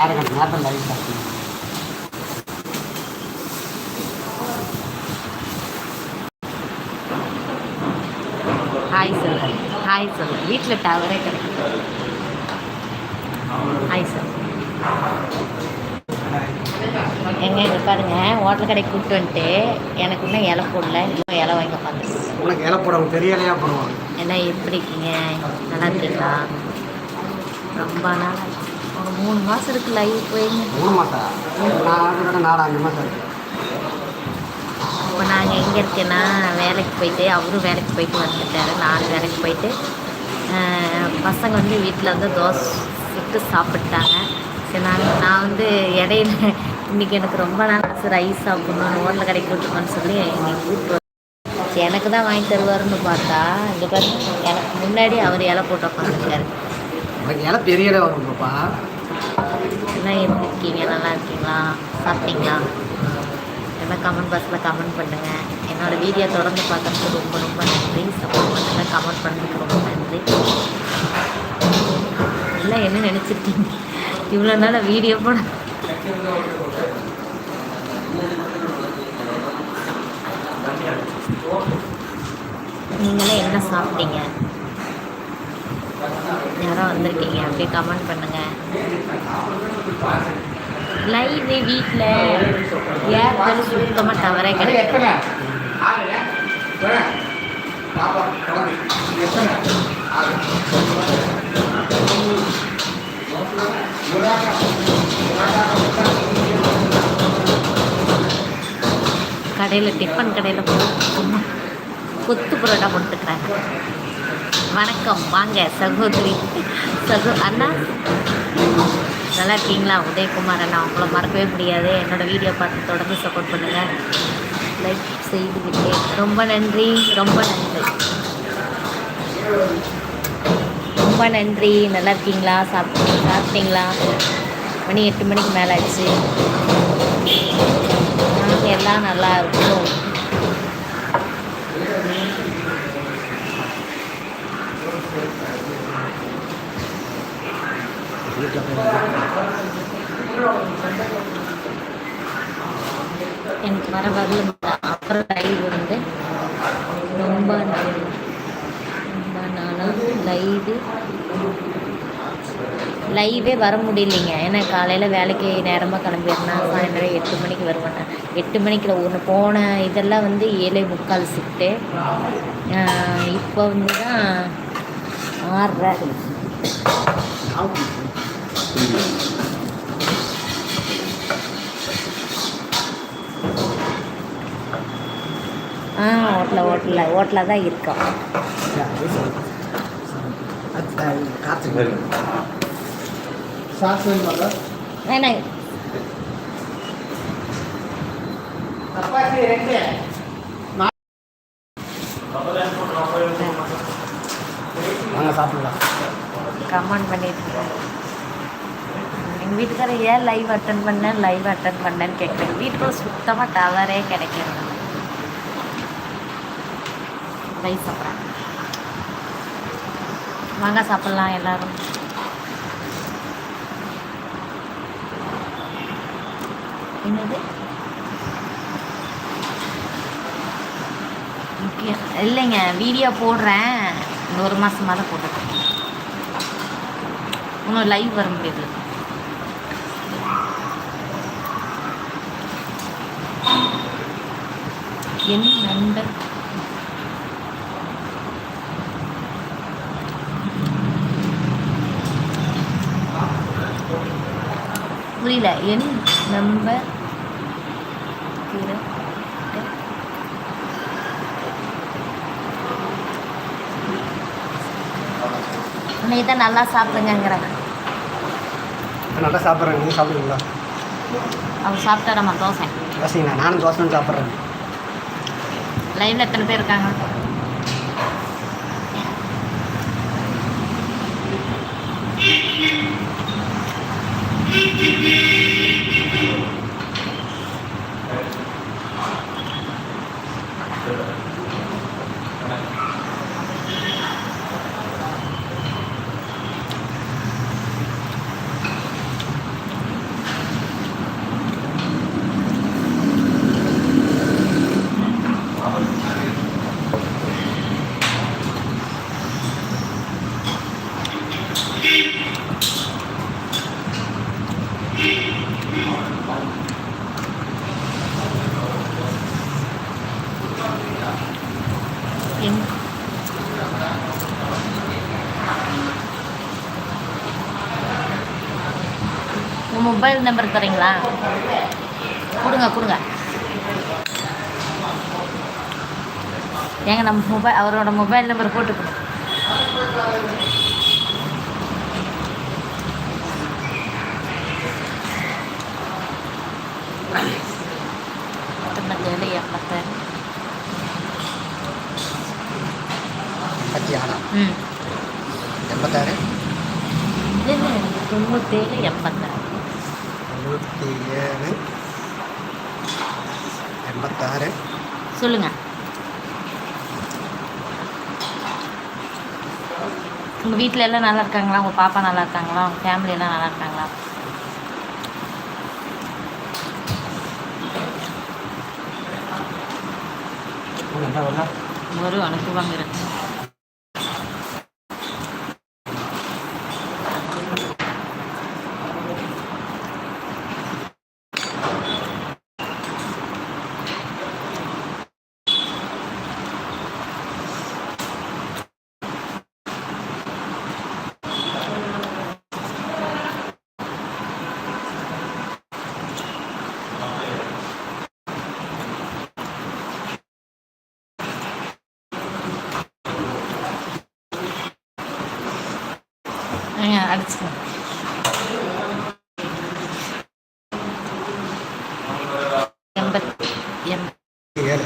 அரைக்கட்டு நேரத்தில் லைவ் சாப்பிட்டு ஹாய் சொல்லு ஹாய் சொல்லு வீட்டில் டவரே கிடைக்கும் ஹாய் சார் எங்க இங்கே பாருங்க ஹோட்டல் கடைக்கு கூப்பிட்டு வந்துட்டு எனக்கு இன்னும் இலை போடல. இன்னும் இலை வாங்கி உட்காந்து உனக்கு இலை போடுவாங்க பெரிய இலையாக போடுவாங்க என்ன எப்படி இருக்கீங்க? நல்லா இருக்கீங்களா? ரொம்ப நாள் மூணு மாதம் இருக்கு லைவ் போயிங்க மூணு மாதம் நான் நாலு அஞ்சு மாதம் இருக்கு. இப்போ நாங்கள் எங்கே இருக்கேன்னா வேலைக்கு போயிட்டு அவரும் வேலைக்கு போயிட்டு வந்துட்டாரு. நானும் வேலைக்கு போயிட்டு பசங்க வந்து வீட்டில் வந்து தோசை சுட்டு சாப்பிட்டாங்க. சரி நான் நான் வந்து இடையில இன்றைக்கி எனக்கு ரொம்ப நாள் ரைஸ் சாப்பிட்ணும் ஹோட்டல் கடைக்கு கூட்டுக்கோன்னு சொல்லி இன்னைக்கு கூப்பிட்டு எனக்கு தான் வாங்கி தருவாருன்னு பார்த்தா இங்கே பாரு எனக்கு முன்னாடி அவர் இலை போட்டு உட்காந்துருக்காரு உனக்கு இலை பெரிய இலை வரும் என்ன எப்படி இருக்கீங்க நல்லா இருக்கீங்களா? சாப்பிட்டீங்களா? எல்லாம் கமெண்ட் பாக்ஸில் கமெண்ட் பண்ணுங்கள் என்னோட வீடியோ தொடர்ந்து பார்க்குறதுக்கு ரொம்ப ரொம்ப நன்றி. சப்போர்ட் பண்ணுங்கள் கமெண்ட் பண்ணதுக்கு ரொம்ப நன்றி. எல்லாம் என்ன நினச்சிருக்கீங்க? இவ்வளோ நாள் வீடியோ போட நீங்களே என்ன சாப்பிட்டீங்க? யாரோ வந்திருக்கீங்க. அப்படியே கமெண்ட் பண்ணுங்கள் லைவ் வீட்டில் ஏர்டெல் சுத்தமாக டவரே கிடைக்கும் கடையில் டிஃபன் கடையில் கொத்து புரோட்டா போட்டுக்கிறாங்க. வணக்கம். வாங்க சகோதரி. சகோ அண்ணா. நல்லா இருக்கீங்களா? உதயகுமார் அண்ணா உங்களை மறக்கவே முடியாது. என்னோடய வீடியோ பார்த்து தொடர்ந்து சப்போர்ட் பண்ணுங்கள் லைக் செய்துவிட்டேன் ரொம்ப நன்றி ரொம்ப நன்றி. ரொம்ப நன்றி. நல்லா இருக்கீங்களா? சாப்பிட்டு சாப்பிட்டீங்களா? மணி எட்டு மணிக்கு மேலே ஆச்சு நாங்கள் எல்லாம் நல்லா இருக்கும். எனக்கு வர வரல. அப்புறம் லைவ் வந்து ரொம்ப நாள். ரொம்ப நாளாக லைவு லைவே வர முடியலைங்க. ஏன்னா காலையில் வேலைக்கு நேரமாக கிளம்பிடுறேன்னா சாயந்தரம் எட்டு மணிக்கு வருவேன் எட்டு மணிக்கில் ஒன்று போன இதெல்லாம் வந்து ஏழே முக்கால் சிட்டு இப்போ வந்து தான் ஆறரை. ஆ ஹோட்டலில் ஹோட்டலில் ஹோட்டலில் தான் இருக்கோம். வேணாங்க கமெண்ட் பண்ணிட்டு வீட்டுக்காரர் ஏன் லைவ் அட்டன் பண்ணேன்? லைவ் அட்டன் பண்ணேன்னு கேட்குறேன் வீட்டுக்குள்ள சுத்தமாக டவரே கிடைக்கிறது ரைஸ் சாப்பிட்றேன் வாங்க சாப்பிட்லாம் எல்லோரும். என்னது? முக்கியம் இல்லைங்க வீடியோ போடுறேன். இந்த ஒரு மாதமாக தான் போட்டுருக்கேன். இன்னும் லைவ் வர முடியுது என் நண்பர். புரியல. என் நம்பர் இன்னைக்கு தான் நல்லா சாப்பிடுங்கிறேன் நல்லா சாப்பிட்றேன். நீங்கள் சாப்பிடுவீங்களா? அவர் சாப்பிட்டாரம்மா தோசை. தோசைங்களா? நானும் தோசை சாப்பிட்றேன். லைவில் எத்தனை பேர் இருக்காங்க மொபைல் நம்பர் தரீங்களா? கொடுங்க கொடுங்க. ஏங்க நம்ம மொபைல் அவரோட மொபைல் நம்பர் போட்டு எண்பத்தி ஆறா ம் எண்பத்தாறு இல்லை எண்பத்தாறு எழுபத்தி ஏழு எண்பத்தாறு சொல்லுங்கள் உங்கள் வீட்டில் எல்லாம் நல்லா இருக்காங்களா? உங்கள் பாப்பா நல்லா இருக்காங்களா? உங்கள் ஃபேமிலி எல்லாம் நல்லா இருக்காங்களா? என்ன ஒரு வரும் அனுப்புவாங்க. எண்பத் ஏழு.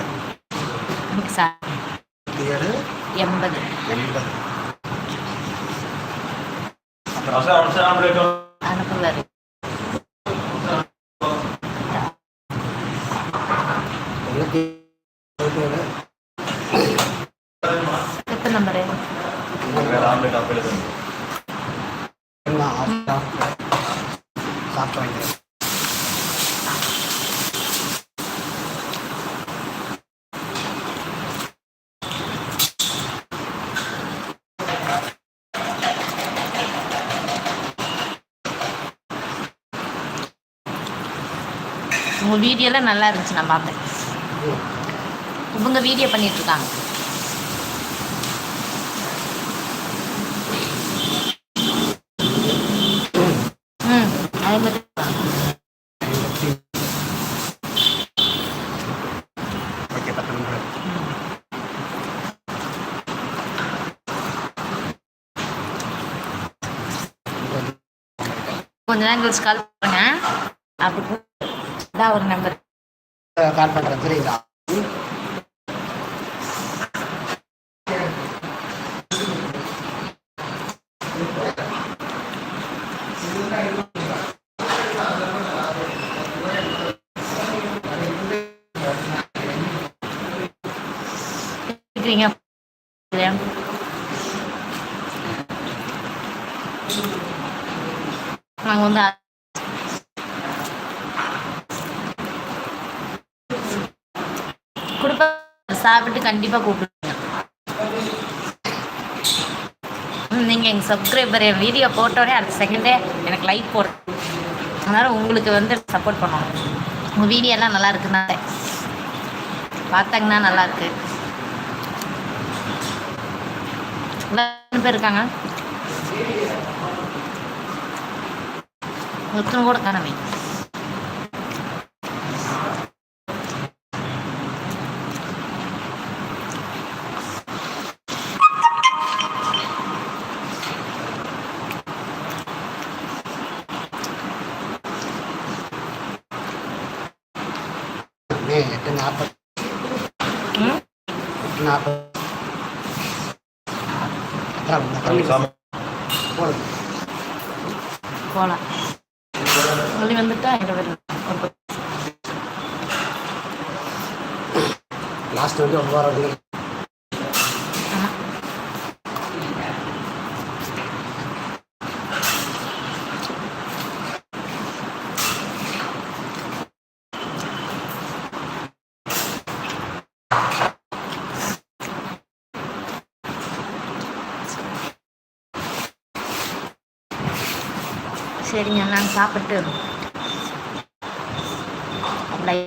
சார் எண்பத்தி ஏழு. எண்பது. எண்பது. அனுப்புவார். தொண்ணூற்றி எழுபத்தி ஏழு. எத்தனை நம்பரு? உங்கள் வீடியோலாம் நல்லா இருந்துச்சு நான் பார்த்தேன். இவங்க வீடியோ பண்ணிட்டு இருக்காங்க ம் அதே கொஞ்ச நேரம் கழிச்சு கால் பண்ணுங்க. அப்படி தான் ஒரு நம்பர் கால் பண்ணுறேன் புரியுதா? நாங்கள் வந்து சாப்பிட்டு கண்டிப்பாக கூப்பிடுங்க. நீங்கள் எங்கள் சப்ஸ்கிரைபர் என் வீடியோ போட்டோடனே அடுத்த செகண்டே எனக்கு லைக் போடு. அதனால் உங்களுக்கு வந்து சப்போர்ட் பண்ணணும். உங்கள் வீடியோ எல்லாம் நல்லா இருக்குனால பார்த்தாங்கன்னா நல்லா இருக்கு. பேர் இருக்காங்க. ஒருத்தனை கூட காணமே மே எட்டு நாற்பது ம் எட்டு நாற்பது அதான் இந்த தண்ணி போடுங்க போகலாம் சொல்லி வந்துட்டா பேர் லாஸ்ட் வந்து ஒரு சரிங்க நான் சாப்பிட்டு அப்படியே